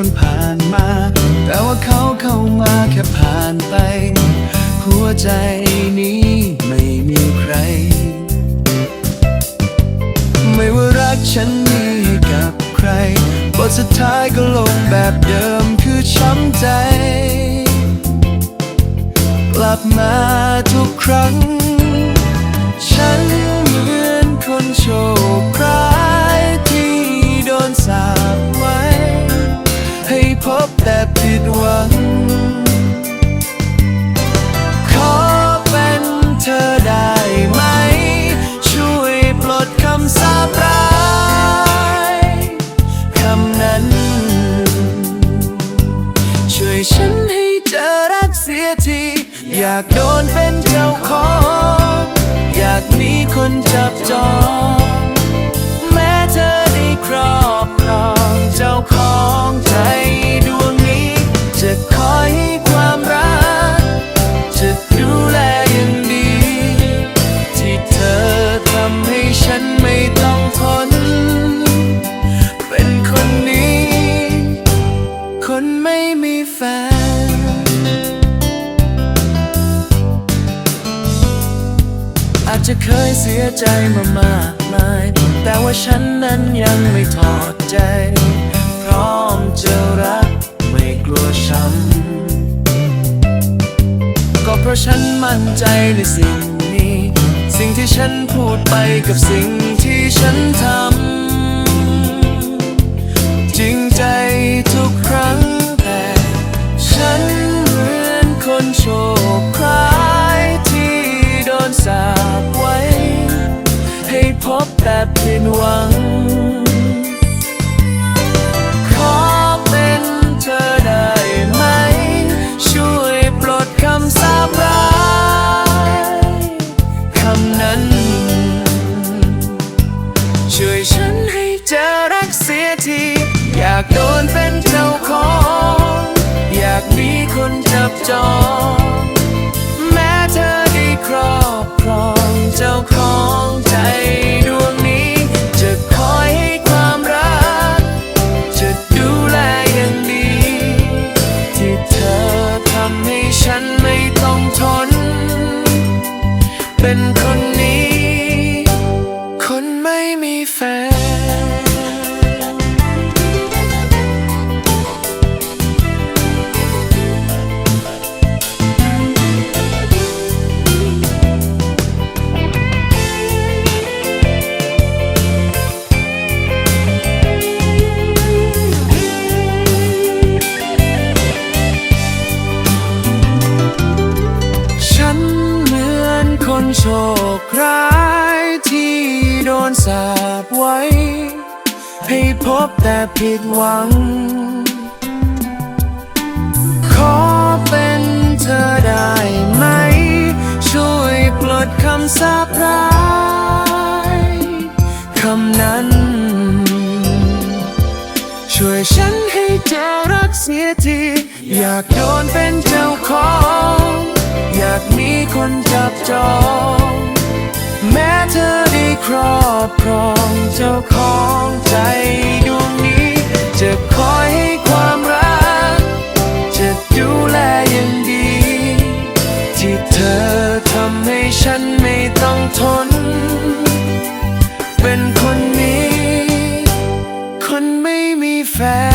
คนผ่านมา แต่ว่าเขาเข้ามาแค่ผ่านไป หัวใจนี้ไม่มีใคร ไม่ว่ารักฉันมีให้กับใครบทสุดท้ายก็ลงแบบเดิมคือช้ำใจ กลับมาทุกครั้งำนั้น ช่วยฉันให้เจอรักเสียที อยากโดนเป็นเจ้าของ จะเคยเสียใจมามากมาย แต่ว่าฉันนั้นยังไม่ถอดใจ พร้อมจะรักไม่กลัวช้ำ ก็เพราะฉันมั่นใจในสิ่งนี้ สิ่งที่ฉันพูดไปกับสิ่งที่ฉันทำ บแต่ผิดหวัง ขอเป็นเธอได้ไหม ช่วยปลดคำสาปร้ายคำนั้น ช่วยฉันให้เจอรักเสียที อยากโดนเป็นเจ้าของ อยากมีคนจับจอง เป็นคน โชคร้ายที่โดนสาปไว้ ให้พบแต่ผิดหวัง ขอเป็นเธอได้ไหม ช่วยปลดคำสาปร้ายคำนั้น ช่วยฉันให้เจอรักเสียที อยากโดนเป็นเจ้าของ อยาก คนจับจอง แม้เธอได้ครอบครองเจ้าของใจดวงนี้ จะคอยให้ความรัก จะดูแลอย่างดี ที่เธอทำให้ฉันไม่ต้องทน เป็นคนนี้ คนไม่มีแฟน